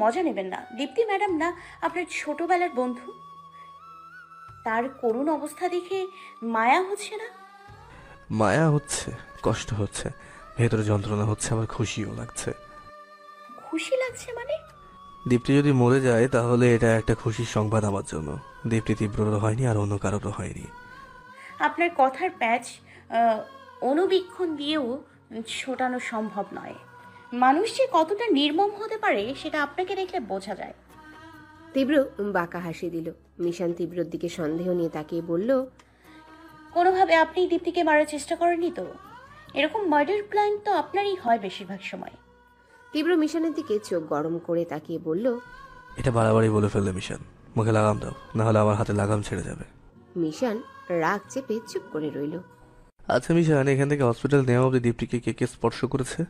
মজা নেবেন না। দীপ্তি ম্যাডাম না আপনার ছোটবেলার বন্ধু? তার করুণ অবস্থা দেখে মায়া হচ্ছে না? মায়া হচ্ছে কষ্ট হচ্ছে ভেতরে যন্ত্রণা হচ্ছে আবার খুশিও লাগছে। খুশি লাগছে মানে? দীপ্তি যদি মরে যায় তাহলে এটা একটা খুশির সংবাদ আমার জন্য। দীপ্তি তীব্ররও হয়নি আর অন্য কারোরও হয়নি। আপনার কথার প্যাচ অনুবীক্ষণ দিয়েও ছোটানো সম্ভব নয়। মানুষ যে কতটা নির্মম হতে পারে সেটা আপনাকে দেখলে বোঝা যায়। তীব্র বাঁকা হাসি দিল। মিশান তীব্রর দিকে সন্দেহ নিয়ে তাকিয়ে বলল কোনোভাবে আপনি দীপ্তিকে মারার চেষ্টা করেননি তো? এরকম মার্ডার প্ল্যান তো আপনারই হয় বেশিরভাগ সময়। তীব্র মিশানের দিকে চোখ গরম করে তাকিয়ে বলল এটা বাড়াবাড়ি বলে ফেললে মিশন মুখে লাগাম দাও না হলে আমার হাতে লাগাম ছেড়ে যাবে। মিশান রাগ চেপে চুপ করে রইল। আচ্ছা মিশন এখান থেকে হসপিটাল নেওয়া অব্দি দীপ্তিকে কে কে স্পর্শ করেছে?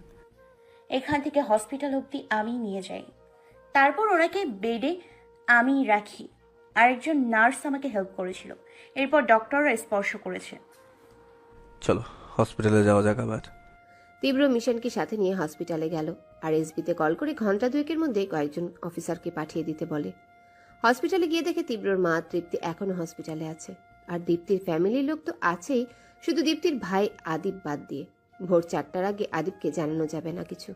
এখান থেকে হসপিটাল অবধি আমি নিয়ে যাই। তারপর ওনাকে বেডে আমি রাখি। আরেকজন নার্স আমাকে হেল্প করেছিল। এরপর ডক্টররা স্পর্শ করেছে। চলো হসপিটালে যাওয়া যাক আবার। তীব্র মিশনকে সাথে নিয়ে হসপিটালে গেল। আর এসবিতে কল করে ঘণ্টা দুয়েকের মধ্যে কয়েকজন অফিসারকে পাঠিয়ে দিতে বলে। হসপিটালে গিয়ে দেখে তীব্রর মা তৃপ্তি এখনও হসপিটালে আছে। আর দীপ্তির ফ্যামিলির লোক তো আছেই। শুধু দীপ্তির ভাই আদিপ বাদ দিয়ে। ভোর চারটার আগে আদিপকে জানানো যাবে না কিছু।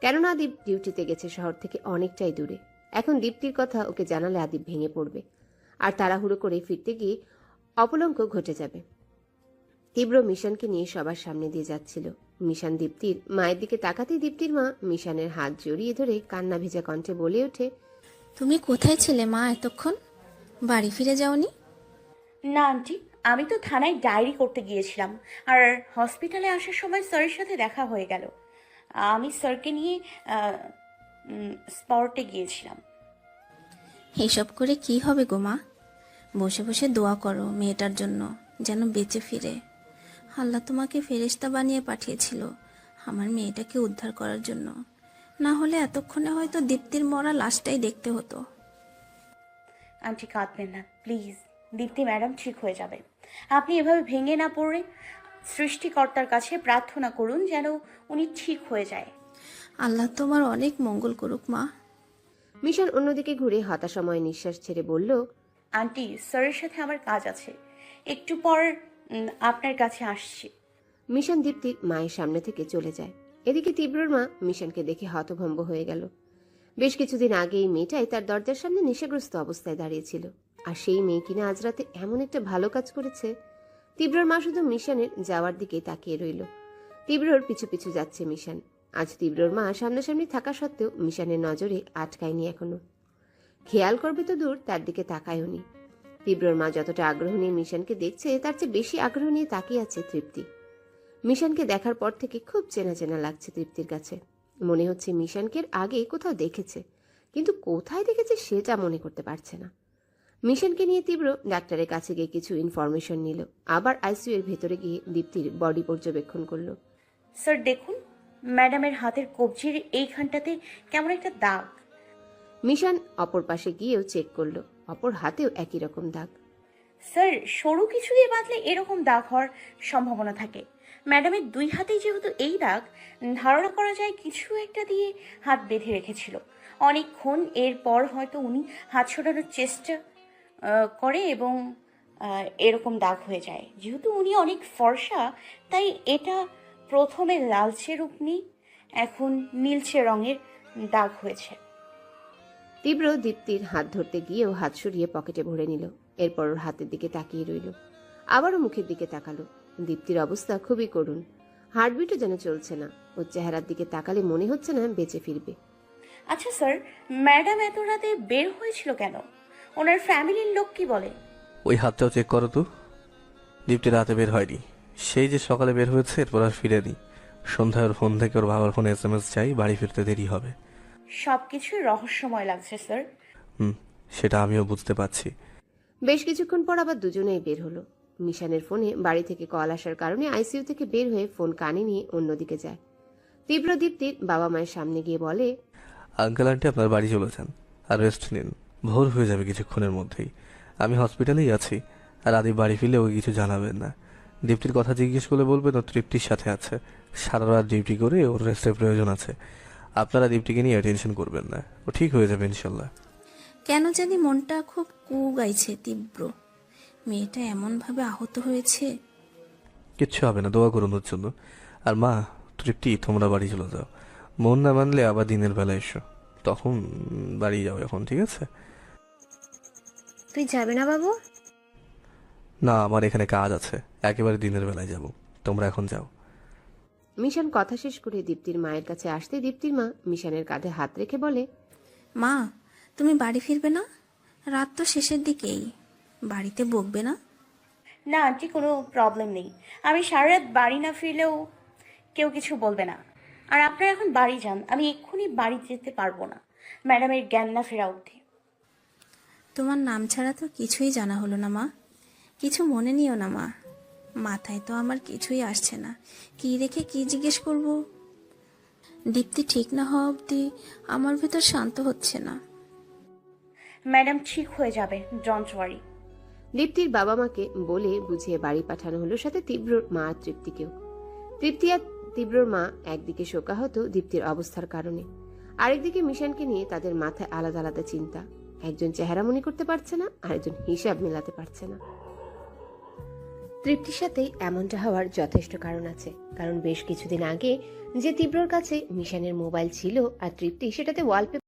কেননা আদিপ ডিউটিতে গেছে শহর থেকে অনেকটাই দূরে। এখন দীপ্তির কথা ওকে জানালে আদিপ ভেঙে পড়বে। আর তাড়াহুড়ো করে ফিরতে গিয়ে অপলঙ্ক ঘটে যাবে। তীব্র মিশনকে নিয়ে সবার সামনে দিয়ে যাচ্ছিল। মিশান দীপ্তির মায়ের দিকে তাকাতেই দীপ্তির মা মিশানের হাত জড়িয়ে ধরে কান্না ভেজা কণ্ঠে বলে ওঠে তুমি কোথায় ছিলে মা এতক্ষণ? বাড়ি ফিরে যাওনি? না আন্টি আমি তো থানায় ডায়েরি করতে গিয়েছিলাম। আর হসপিটালে আসার সময় স্যারের সাথে দেখা হয়ে গেল। আমি স্যারকে নিয়ে স্পটে গিয়েছিলাম। এইসব করে কি হবে গো মা? বসে বসে দোয়া করো মেয়েটার জন্য যেন বেঁচে ফিরে। আল্লাহ তোমাকে ফেরেশতা বানিয়ে পাঠিয়েছিল আমার মেয়েটাকে উদ্ধার করার জন্য। না হলে এতক্ষণে হয়তো দীপ্তির মরা লাশটাই দেখতে হতো। আন্টি কাঁদবেন না প্লিজ। দীপ্তি ম্যাডাম ঠিক হয়ে যাবে। আপনি এভাবে ভেঙে না পড়ে সৃষ্টিকর্তার কাছে প্রার্থনা করুন যেন উনি ঠিক হয়ে যায়। আল্লাহ তোমার অনেক মঙ্গল করুক মা। মিশন অন্যদিকে ঘুরে হতাশাময় নিঃশ্বাস ছেড়ে বলল আন্টি স্যারের সাথে আমার কাজ আছে। একটু পর উম, আপনার কাছে আসছি। মিশন দীপ্তির মায়ের সামনে থেকে চলে যায়। এদিকে তীব্রর মা মিশনকে দেখে হতভম্ব হয়ে গেল। বেশ কিছুদিন আগে এই মেয়েটাই তার দরজার সামনে নেশাগ্রস্ত অবস্থায় দাঁড়িয়েছিল আর সেই মেয়ে কিনা আজ রাতে এমন একটা ভালো কাজ করেছে। তীব্রর মা শুধু মিশনের যাওয়ার দিকে তাকিয়ে রইল। তীব্রর পিছু পিছু যাচ্ছে মিশন। আজ তীব্রর মা সামনাসামনি থাকা সত্ত্বেও মিশনের নজরে আটকায়নি এখনও। খেয়াল করবে তো দূর, তার দিকে তাকায়ওনি তীব্রর মা যতটা আগ্রহ নিয়ে মিশনকে দেখছে, তার চেয়ে বেশি আগ্রহ নিয়ে তাকিয়ে আছে তৃপ্তি। মিশনকে দেখার পর থেকে খুব চেনা চেনা লাগছে তৃপ্তির কাছে। মনে হচ্ছে মিশনকে আগে কোথাও দেখেছে, কিন্তু কোথায় দেখেছে সেটা মনে করতে পারছে না। মিশনকে নিয়ে তীব্র ডাক্তারের কাছে গিয়ে কিছু ইনফরমেশন নিল। আবার আইসিইউ এর ভেতরে গিয়ে দীপ্তির বডি পর্যবেক্ষণ করল। স্যার দেখুন ম্যাডামের হাতের কবজির এইখানটাতে কেমন একটা দাগ। মিশন অপর পাশে গিয়েও চেক করল। অপর হাতেও একই রকম দাগ। স্যার সরু কিছু দিয়ে বাঁধলে এরকম দাগ হওয়ার সম্ভাবনা থাকে। ম্যাডামের দুই হাতেই যেহেতু এই দাগ ধারণা করা যায় কিছু একটা দিয়ে হাত বেঁধে রেখেছিল। অনেকক্ষণ এরপর হয়তো উনি হাত ছোটানোর চেষ্টা করে এবং এরকম দাগ হয়ে যায়। যেহেতু উনি অনেক ফর্সা তাই এটা প্রথমে লালচে রূপ নিয়ে এখন নীলচে রঙের দাগ হয়েছে। তীব্র দীপ্তির হাত ধরতে গিয়েও হাত সরিয়ে পকেটে ভরে নিল। এরপর ওর হাতের দিকে তাকিয়ে রইল। আবারও মুখের দিকে তাকালো। দীপ্তির অবস্থা খুবই করুণ। হার্টবিটও যেন চলছে না। ওর চেহারার দিকে তাকালে মনে হচ্ছে না বেঁচে ফিরবে। আচ্ছা স্যার ম্যাডাম এত রাতে বের হয়েছিল কেন? ওনার ফ্যামিলির লোক কি বলে? ওই হাতটাও চেক করো তো। দীপ্তি রাতে বের হয়নি। সেই যে সকালে বের হয়েছে এরপর আর ফিরেনি। সন্ধ্যায় ওর ফোন থেকে ওর বাবার ফোনে এস এম এস চাই বাড়ি ফিরতে দেরি হবে। সব কিছুই রহস্যময় লাগছে স্যার। হুম সেটা আমিও বুঝতে পারছি। বেশ কিছুক্ষণ পর আবার দুজনেই বের হলো। মিশানের ফোনে বাড়ি থেকে কল আসার কারণে আইসিইউ থেকে বের হয়ে ফোন কানে নিয়ে অন্যদিকে যায়। তীব্র দীপ্তির বাবা মায়ের সামনে গিয়ে বলে আঙ্কেল আন্টি আপনার বাড়ি চলে যান। আর রেস্ট নিন। ভোর হয়ে যাবে কিছুক্ষণের মধ্যেই। আমি হসপিটালেই আছি আর আদি বাড়ি ফিরলে ওকে কিছু জানাবেন না। দীপ্তির কথা জিজ্ঞেস করলে বলবেন ও তৃপ্তির সাথে আছে। সারা রাত ডিউটি করে ওর রেস্টের প্রয়োজন আছে। আপনারা দীপ্তিকে নিয়ে টেনশন করবেন না। ও ঠিক হয়ে যাবে ইনশাল্লাহ। কেন জানি মনটা খুব কু গাইছে তীব্র। মেয়েটা এমনভাবে আহত হয়েছে। কিচ্ছু হবে না দোয়া করুন ওর জন্য। আর মা তৃপ্তি তোমরা বাড়ি চলে যাও। মন না মানলে আবার দিনের বেলা এসো। তখন বাড়ি যাও এখন ঠিক আছে? তুই যাবে না বাবু? না আমার এখানে কাজ আছে। একেবারে দিনের বেলায় যাব। তোমরা এখন যাও। মিশন কথা শেষ করে দীপ্তির মায়ের কাছে আসতে দীপ্তির মা মিশনের কাঁধে হাত রেখে বলে মা তুমি বাড়ি ফিরবে না? রাত তো শেষের দিকেই। বাড়িতে বকবে না? না আন্টি কোনো প্রবলেম নেই। আমি সারা রাত বাড়ি না ফিরলেও কেউ কিছু বলবে না। আর আপনারা এখন বাড়ি যান। আমি এক্ষুনি বাড়ি যেতে পারব না। ম্যাডামের জ্ঞান না ফেরা অবধি। তোমার নাম ছাড়া তো কিছুই জানা হলো না মা। কিছু মনে নিও না মা। মাথায় তো আমার কিছুই আসছে না। কি রেখে কি জিজ্ঞেস করব? দীপ্তি ঠিক না হওয়া অবধি আমার ভেতর শান্ত হচ্ছে না। ম্যাডাম ঠিক হয়ে যাবে। ডোন্ট ওয়ারি দীপ্তির বাবা মাকে বলে বুঝিয়ে বাড়ি পাঠানো হলো সাথে তীব্রর মা আর তৃপ্তিকেও। তৃপ্তি আর তীব্রর মা একদিকে শোকাহত দীপ্তির অবস্থার কারণে আরেকদিকে মিশনকে নিয়ে তাদের মাথায় আলাদা আলাদা চিন্তা। একজন চেহারা মনে করতে পারছে না, আরেকজন হিসাব মেলাতে পারছে না। তৃপ্তির সাথে এমনটা হওয়ার যথেষ্ট কারণ আছে। কারণ বেশ কিছুদিন আগে যে তীব্রর কাছে মিশানের মোবাইল ছিল আর তৃপ্তি সেটাতে ওয়ালপেপার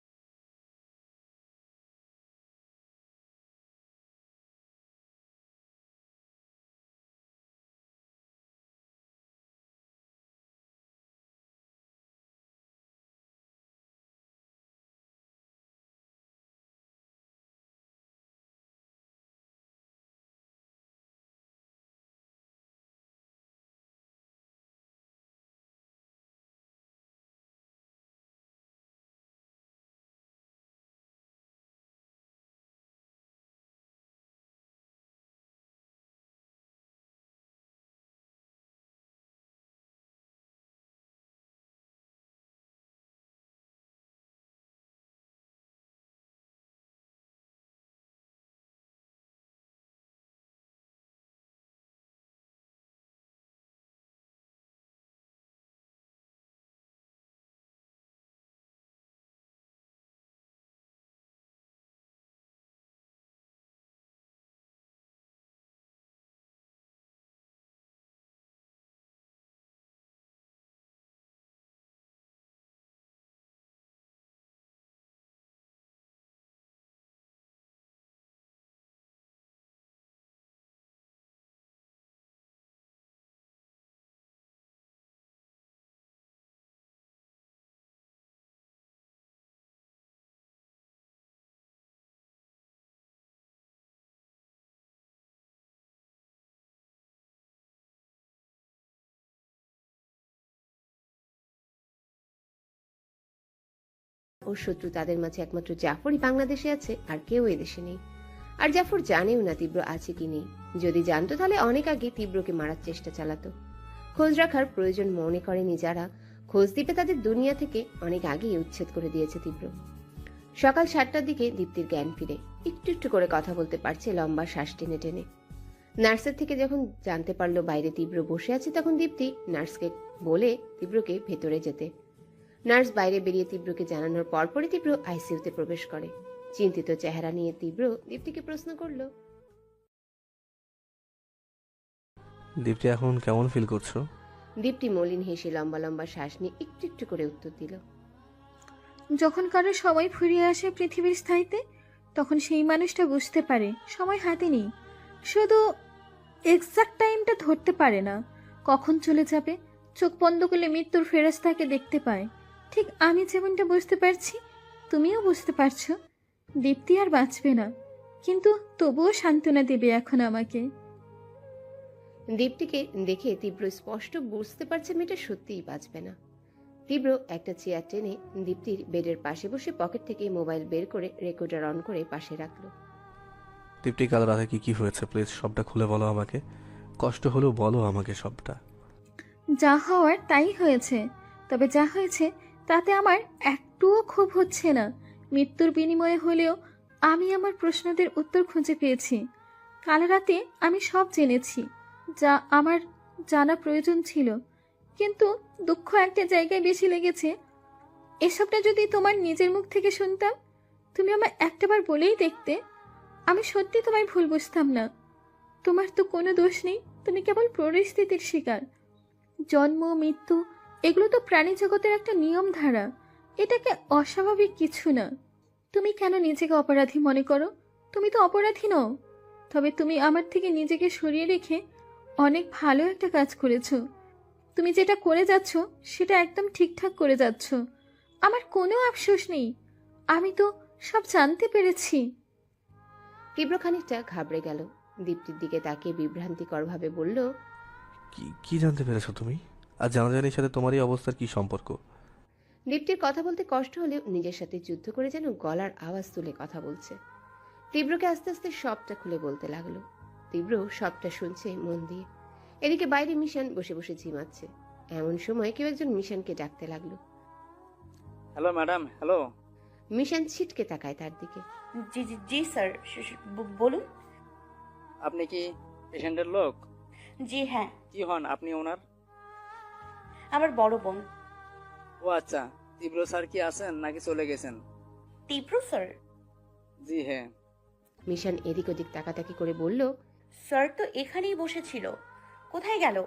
ও শত্রু তাদের মাঝে একমাত্র জাফরই বাংলাদেশে আছে, আর কেউ এদেশে নেই। আর জাফর জানেও না তীব্র আছে কি নেই। যদি জানতো তাহলে অনেক আগে তীব্রকে মারার চেষ্টা চালাতো। খোঁজ রাখার প্রয়োজন মনে করেনি যারা। খোঁজ দিবে তাদের দুনিয়া থেকে অনেক আগেই উচ্ছেদ করে দিয়েছে তীব্র। সকাল সাতটার দিকে দীপ্তির জ্ঞান ফিরে। একটু একটু করে কথা বলতে পারছে লম্বা শ্বাস টেনে টেনে। নার্সের থেকে যখন জানতে পারল বাইরে তীব্র বসে আছে, তখন দীপ্তি নার্সকে বলে তীব্রকে ভেতরে যেতে। নার্স বাইরে বেরিয়ে তীব্রকে জানানোর পরপরই তীব্র আইসিইউতে প্রবেশ করে। চিন্তিত চেহারা নিয়ে তীব্র দীপ্তিকে প্রশ্ন করল। দীপ্তি এখন কেমন ফিল করছ? দীপ্তি মলিন হেসে লম্বা লম্বা শ্বাস নিয়ে একটু একটু করে উত্তর দিল। যখন কারও সময় ফিরে আসে পৃথিবীর স্থায়ীতে তখন সেই মানুষটা বুঝতে পারে সময় হাতে নেই। শুধু এক্সাক্ট টাইমটা ধরতে পারে না। কখন চলে যাবে চোখ বন্ধ করলে মৃত্যুর ফেরস্তাকে দেখতে পায়। ঠিক আমি যেমনটা বুঝতে পারছি তুমিও বুঝতে পারছ। দীপ্তি আর বাঁচবে না কিন্তু তবুও সান্ত্বনা দেবে এখন আমাকে। দীপ্তিকে দেখে তীব্র স্পষ্ট বুঝতে পারছে মেয়েটা সত্যিই বাঁচবে না। তীব্র একটা চেয়ার টেনে দীপ্তির বেডের পাশে বসে পকেট থেকে মোবাইল বের করে রেকর্ডার অন করে পাশে রাখল। দীপ্তি কাল রাতে কি কি হয়েছে? প্লিজ সবটা খুলে বলো আমাকে। কষ্ট হলেও বলো আমাকে সবটা। যা হওয়ার তাই হয়েছে তবে যা হয়েছে তাতে আমার একটুও ক্ষোভ হচ্ছে না। মৃত্যুর বিনিময়ে হলেও আমি আমার প্রশ্নদের উত্তর খুঁজে পেয়েছি। কাল রাতে আমি সব জেনেছি, যা আমার জানা প্রয়োজন ছিল। কিন্তু দুঃখ একটা জায়গায় বেশি লেগেছে। এসবটা যদি তোমার নিজের মুখ থেকে শুনতাম, তুমি আমার একটাবার বলেই দেখতে। আমি সত্যি তোমায় ভুল বুঝতাম না। তোমার তো কোনো দোষ নেই, তুমি কেবল পরিস্থিতির শিকার। জন্ম, মৃত্যু এগুলো তো প্রাণী জগতের একটা নিয়ম ধারা এটাকে অস্বাভাবিক কিছু না। তুমি কেন নিজেকে অপরাধী মনে করো? তুমি তো অপরাধী নও। তবে তুমি আমার থেকে নিজেকে সরিয়ে রেখে অনেক ভালো একটা কাজ করেছ। তুমি যেটা করে যাচ্ছ সেটা একদম ঠিকঠাক করে যাচ্ছ। আমার কোনো আফসোস নেই। আমি তো সব জানতে পেরেছি। তীব্র খানিকটা ঘাবড়ে গেল। দীপ্তির দিকে তাকিয়ে বিভ্রান্তিকরভাবে বলল কি কি জানতে পেরেছ তুমি? আর জানাজানির সাথে তোমার এই অবস্থার কি সম্পর্ক? দীপ্তির কথা বলতে কষ্ট হলেও নিজের সাথে যুদ্ধ করে যেন গলার আওয়াজ তুলে কথা বলছে। তীব্রকে আস্তে আস্তে সবটা খুলে বলতে লাগল। তীব্র সবটা শুনছে মন দিয়ে। এদিকে বাইরে মিশন বসে বসে ঝিমাচ্ছে। এমন সময় কেউ একজন মিশনকে ডাকতে লাগল। Hello madam hello. মিশন ছিটকে তাকায় তার দিকে। জি জি জি স্যার বলুন। আপনি কি পেশেন্টের লোক? জি হ্যাঁ। কি হন আপনি ওনার? আমার বড় বোন। ও আচ্ছা তীব্র স্যার কি আছেন নাকি চলে গেছেন? তীব্র স্যার? জি হ্যাঁ। মিশন এদিক ওদিক তাকাতাকি করে বলল স্যার তো এখানেই বসেছিল। কোথায় গেল?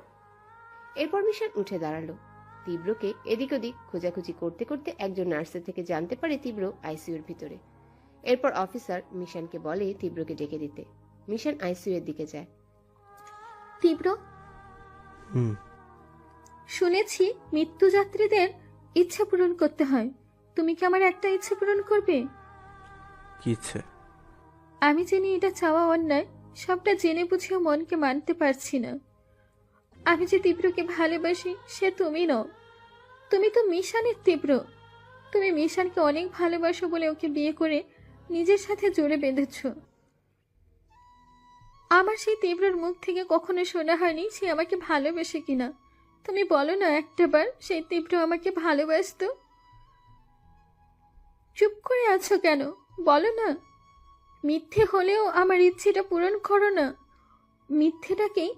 এরপর মিশন উঠে দাঁড়াল। তীব্রকে এদিক ওদিক খোঁজাখুঁজি করতে করতে একজন নার্সের থেকে জানতে পারে তীব্র আইসিইউর ভিতরে। এরপর অফিসার মিশনকে বলে তীব্রকে ডেকে দিতে। মিশন আইসিইউ এর দিকে যায়। তীব্র? হুম। শুনেছি মৃত্যুযাত্রীদের ইচ্ছা পূরণ করতে হয়। তুমি কি আমার একটা ইচ্ছে পূরণ করবে? কি ইচ্ছে? আমি জানি এটা চাওয়া অন্যায় সবটা জেনে বুঝেও মনকে মানতে পারছি না। আমি যে তীব্রকে ভালোবাসি সে তুমি নও। তুমি তো মিশানের তীব্র। তুমি মিশানকে অনেক ভালোবাসো বলে ওকে বিয়ে করে নিজের সাথে জোরে বেঁধেছ। আমার সেই তীব্রর মুখ থেকে কখনো শোনা হয়নি সে আমাকে ভালোবেসে কিনা। তুমি বলো না একটাবার সেই তীব্র আমাকে ভালোবাসতো। চুপ করে আছো কেন? বলো না। মিথ্যে হলেও আমার ইচ্ছেটা পূরণ করো না। মিথ্যেটাকেই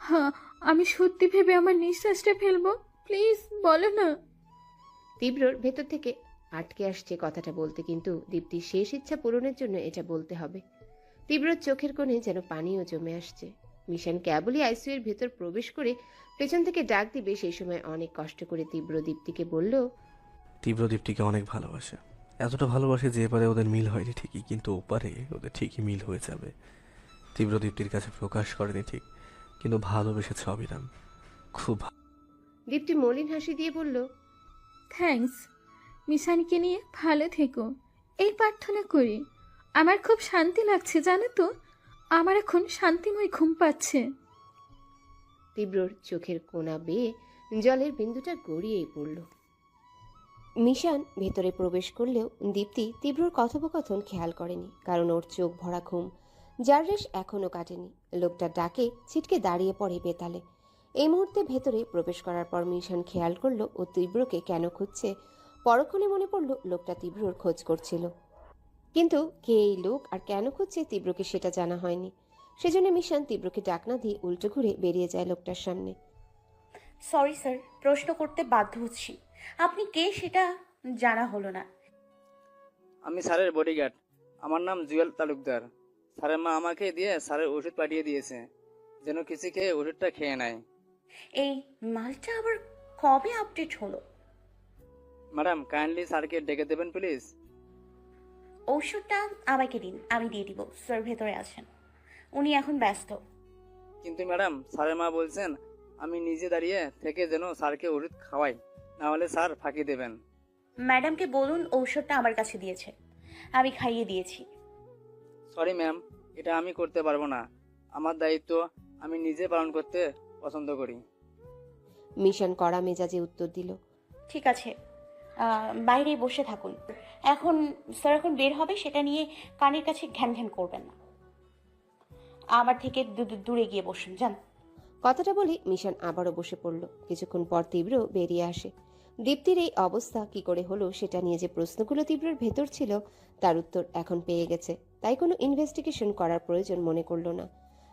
হ্যাঁ আমি সত্যি ভেবে আমার নিঃশ্বাসটা ফেলব? প্লিজ, বলো না। তীব্রর ভেতর থেকে আটকে আসছে কথাটা বলতে, কিন্তু দীপ্তির শেষ ইচ্ছা পূরণের জন্য এটা বলতে হবে। তীব্রর চোখের কোণে যেন পানিও জমে আসছে। মিশন কেবলই আইসিইউ এর ভেতর প্রবেশ করে পেছন থেকে ডাক দিবে সেই সময় অনেক কষ্ট করে তীব্র দীপ্তিকে বলল তীব্র দীপ্তিকে অনেক ভালোবাসে। এতটা ভালোবাসে যে এবারে ওদের মিল হয়নি ঠিকই কিন্তু ওপারে ওদের ঠিকই মিল হয়ে যাবে। তীব্র দীপ্তির কাছে প্রকাশ করেনি ঠিক কিন্তু ভালোবেসেছে অবিরাম খুব দীপ্তি মলিন হাসি দিয়ে বলল থ্যাঙ্কস মিশানকে নিয়ে ভালো থেকো। এই প্রার্থনা করি। আমার খুব শান্তি লাগছে জানো তো? আমার এখন শান্তিময় ঘুম পাচ্ছে। তীব্রর চোখের কোনা বেয়ে জলের বিন্দুটা গড়িয়েই পড়ল। মিশান ভেতরে প্রবেশ করলেও দীপ্তি তীব্রর কথোপকথন খেয়াল করেনি, কারণ ওর চোখ ভরা ঘুম। যার রেশ এখনও কাটেনি। লোকটা ডাকে, ছিটকে দাঁড়িয়ে পড়ে বেতালে। এই মুহূর্তে ভেতরে প্রবেশ করার পর মিশান খেয়াল করল ও তীব্রকে কেন খুঁজছে। পরক্ষণে মনে পড়ল লোকটা তীব্রর খোঁজ করছিল। কিন্তু কে এই লোক আর কেন খুঁজছে তীব্রকে সেটা জানা হয়নি। সেজন্য মিশন তীব্রকে ডাক না দিয়ে উল্টো ঘুরে বেরিয়ে যায় লোকটার সামনে। সরি স্যার প্রশ্ন করতে বাধ্য হচ্ছি। আপনি কে সেটা জানা হলো না। আমি স্যারের বডিগার্ড আমার নাম জুয়েল তালুকদার। স্যারের মা আমাকে দিয়ে স্যারের ওষুধ পাঠিয়ে দিয়েছে যেন কিছু খেয়ে ওষুধটা খেয়ে নেয়। এই মালটা আবার কবে আপডেট হলো? ম্যাডাম কাইন্ডলি স্যারকে ডেকে দেবেন প্লিজ ঔষধটা আমাকে দিন আমি দিয়ে দিব। স্যার ভেতরে আছেন। উনি এখন ব্যস্ত। কিন্তু ম্যাডাম স্যারের মা বলছেন আমি নিজে দাঁড়িয়ে থেকে যেন স্যারকে ওষুধ খাওয়াই না হলে স্যার ফাঁকি দেবেন। ম্যাডামকে বলুন ঔষধটা আমার কাছে দিয়েছে। আমি খাইয়ে দিয়েছি। সরি ম্যাম এটা আমি করতে পারব না। আমার দায়িত্ব আমি নিজে পালন করতে পছন্দ করি। মিশন কড়া মেজাজে উত্তর দিল। ঠিক আছে আহ, বাইরে বসে থাকুন। এখন স্যার এখন বের হবে সেটা নিয়ে কানের কাছে ঘ্যান ঘ্যান করবেন না। আমার থেকে দূরে গিয়ে বসুন যান। কথাটা বলে মিশন আবারও বসে পড়ল। কিছুক্ষণ পর তীব্র বেরিয়ে আসে। দীপ্তির এই অবস্থা কি করে হলো সেটা নিয়ে যে প্রশ্নগুলো তীব্রর ভেতর ছিল তার উত্তর এখন পেয়ে গেছে। তাই কোনো ইনভেস্টিগেশন করার প্রয়োজন মনে করল না।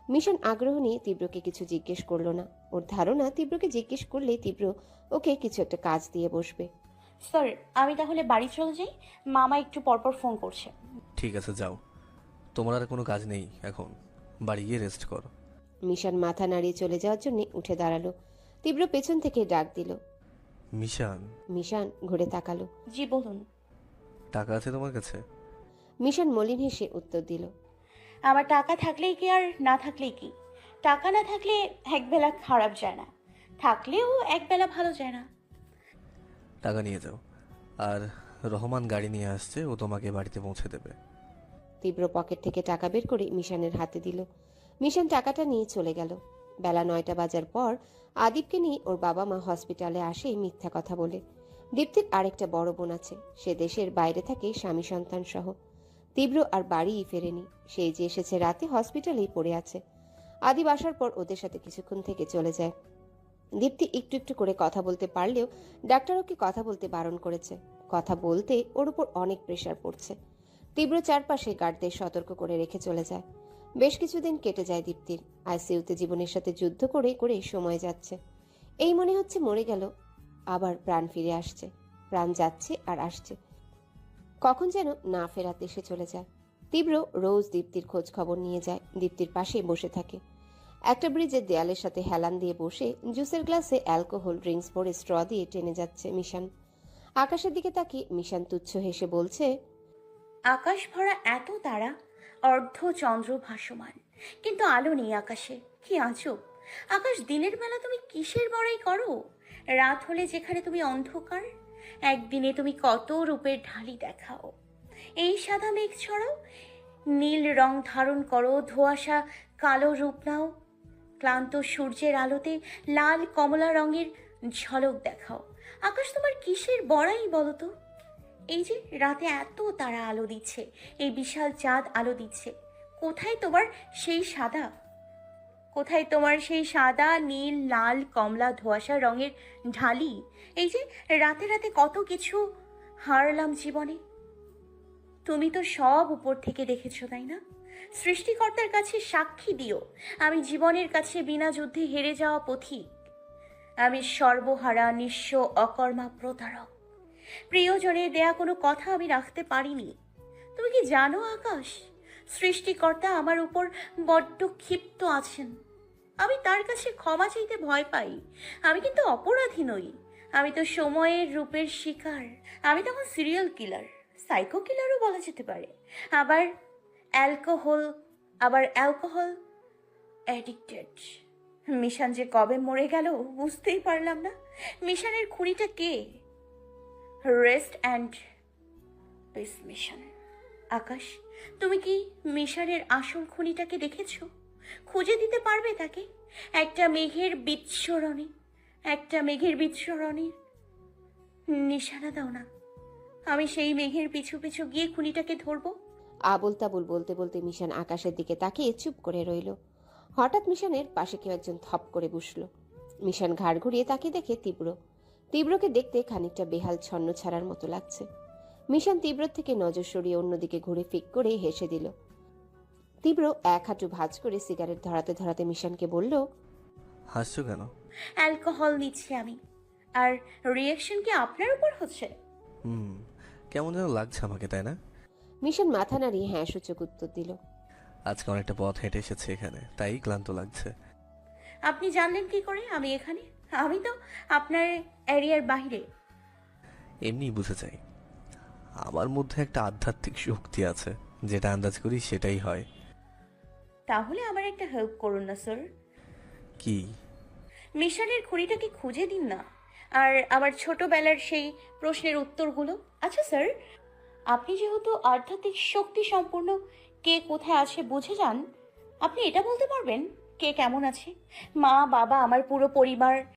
মিশন আগ্রহ নিয়ে তীব্রকে কিছু জিজ্ঞেস করল না। ওর ধারণা তীব্রকে জিজ্ঞেস করলে তীব্র ওকে কিছু একটা কাজ দিয়ে বসবে। স্যার আমি তাহলে বাড়ি চলে যাই? মামা একটু পরপর ফোন করছে। ঠিক আছে যাও। তোমার আর কোনো কাজ নেই এখন। বাড়ি গিয়ে রেস্ট করো। মিশন মাথা নাড়িয়ে চলে যাওয়ার জন্য উঠে দাঁড়াল। তীব্র পেছন থেকে ডাক দিল। মিশান। মিশান ঘুরে তাকালো। জি বলুন। টাকা আছে তোমার কাছে? মিশন মলিন হেসে উত্তর দিল। আমার টাকা থাকলেই কি আর না থাকলেই কি? টাকা না থাকলে একবেলা খারাপ যায় না। থাকলেও একবেলা ভালো যায় না। টাকা নিয়ে যাও। আর রহমান গাড়ি নিয়ে আসছে ও তোমাকে বাড়িতে পৌঁছে দেবে। তীব্র পকেট থেকে টাকা বের করে মিশানের হাতে দিল। মিশন টাকাটা নিয়ে চলে গেল। বেলা নয়টা বাজার পর আদিপকে নিয়ে ওর বাবা মা হসপিটালে আসে মিথ্যা কথা বলে। দীপ্তির আরেকটা বড় বোন আছে। সে দেশের বাইরে থাকে স্বামী সন্তান সহ। তীব্র আর বাড়িই ফেরেনি। সেই যে এসেছে রাতে হসপিটালেই পড়ে আছে। আদিব আসার পর ওদের সাথে কিছুক্ষণ থেকে চলে যায়। দীপ্তি একটু একটু করে কথা বলতে পারলেও ডাক্তার ওকে কথা বলতে বারণ করেছে। কথা বলতে ওর উপর অনেক প্রেশার পড়ছে। তীব্র চারপাশে গার্ডদের সতর্ক করে রেখে চলে যায়। বেশ কিছুদিন কেটে যায় দীপ্তির। আইসিইউতে জীবনের সাথে যুদ্ধ করে করে সময় যাচ্ছে। এই মনে হচ্ছে মরে গেল, আবার প্রাণ ফিরে আসছে। প্রাণ যাচ্ছে আর আসছে। কখন যেন না ফেরাতে এসে চলে যায়। তীব্র রোজ দীপ্তির খোঁজ খবর নিয়ে যায়, দীপ্তির পাশে বসে থাকে। একটা ব্রিজের দেয়ালের সাথে হেলান দিয়ে বসে জুসের গ্লাসে অ্যালকোহল ড্রিঙ্কস ভরে স্ট্র দিয়ে টেনে যাচ্ছে মিশান। আকাশের দিকে তাকিয়ে মিশান তুচ্ছ হেসে বলছে আকাশ ভরা এত তারা, অর্ধ চন্দ্র ভাসমান। কিন্তু আলো নেই আকাশে। কি আজব! আকাশ দিনের বেলা তুমি কিসের বড়াই করো? রাত হলে যেখানে তুমি অন্ধকার, একদিনে তুমি কত রূপের ঢালি দেখাও। এই সাদা মেঘ ছড়াও, নীল রং ধারণ করো, ধোঁয়াশা কালো রূপ নাও। ক্লান্ত সূর্যের আলোতে লাল কমলা রঙের ঝলক দেখাও। আকাশ তোমার কিসের বড়াই বলো তো? এই যে রাতে এত তারা আলো দিচ্ছে, এই বিশাল চাঁদ আলো দিচ্ছে। কোথায় তোমার সেই সাদা? কোথায় তোমার সেই সাদা, নীল, লাল, কমলা, ধোঁয়াশা রঙের ঢালি? এই যে রাতে রাতে কত কিছু হারলাম জীবনে। তুমি তো সব উপর থেকে দেখেছ, তাই না? সৃষ্টিকর্তার কাছে সাক্ষী দিও। আমি জীবনের কাছে বিনা যুদ্ধে হেরে যাওয়া পথিক। আমি সর্বহারা, নিঃস্ব, অকর্মা প্রতারক। প্রিয়জনের দেয়া কোনো কথা আমি রাখতে পারিনি। তুমি কি জানো আকাশ? সৃষ্টিকর্তা আমার উপর বড্ড ক্ষিপ্ত আছেন। আমি তার কাছে ক্ষমা চাইতে ভয় পাই। আমি কিন্তু অপরাধী নই। আমি তো সময়ের রূপের শিকার। আমি তখন সিরিয়াল কিলার সাইকো কিলারও বলা যেতে পারে। আবার অ্যালকোহল আবার অ্যালকোহল অ্যাডিক্টেড মিশান যে কবে মরে গেল বুঝতেই পারলাম না। মিশানের খুঁড়িটা কে? Rest and peace mission Akash, তুমি কি মিশনের আসল খুনিটাকে দেখেছ? খুঁজে দিতে পারবে তাকে? একটা মেঘের বিচ্ছরণে, একটা মেঘের বিচ্ছরণে নিশানা দাও না। আমি সেই মেঘের পিছু পিছু গিয়ে খুনিটাকে ধরবো। আবল তাবুল বলতে বলতে মিশন আকাশের দিকে তাকিয়ে চুপ করে রইল। হঠাৎ মিশনের পাশে কেউ একজন থপ করে বসল। মিশন ঘাড় ঘুরিয়ে তাকে দেখে তীব্র তীব্রকে দেখতে খানিকটা বেহাল ছন্ন ছাড়ার মতো লাগছে। মিশন তীব্র থেকে নজর সরিয়ে অন্যদিকে ঘুরে ফিক করে হেসে দিল। তীব্র এক হাঁটু ভাঁজ করে সিগারেট ধরাতে ধরাতে মিশনকে বলল হাসছো কেন? অ্যালকোহল নিচ্ছি আমি। আর রিয়াকশন কি আপনার উপর হচ্ছে? হুম কেমন যেন লাগছে আমাকে তাই না? মিশন মাথা নাড়িয়ে হ্যাঁ সূচক উত্তর দিল। আজকে অনেকটা পথ হেঁটে এসেছে এখানে তাই ক্লান্ত লাগছে। আপনি জানলেন কি করে আমি এখানে? আমি তো আপনার এরিয়ার বাইরে এমনি বুঝে যাই আমার মধ্যে একটা আধ্যাত্মিক শক্তি আছে যেটা আন্দাজ করি সেটাই হয়। তাহলে আমার একটা হেল্প করুন না স্যার কি? মিশনের খুঁড়িটাকে খুঁজে দিন না। আর আমার ছোটবেলার সেই প্রশ্নের উত্তরগুলো। আচ্ছা স্যার আপনি যেহেতু আধ্যাত্মিক শক্তি সম্পূর্ণ কে কোথায় আছে বুঝে যান আপনি এটা বলতে পারবেন কে কেমন আছে? মা বাবা আমার পুরো পরিবার।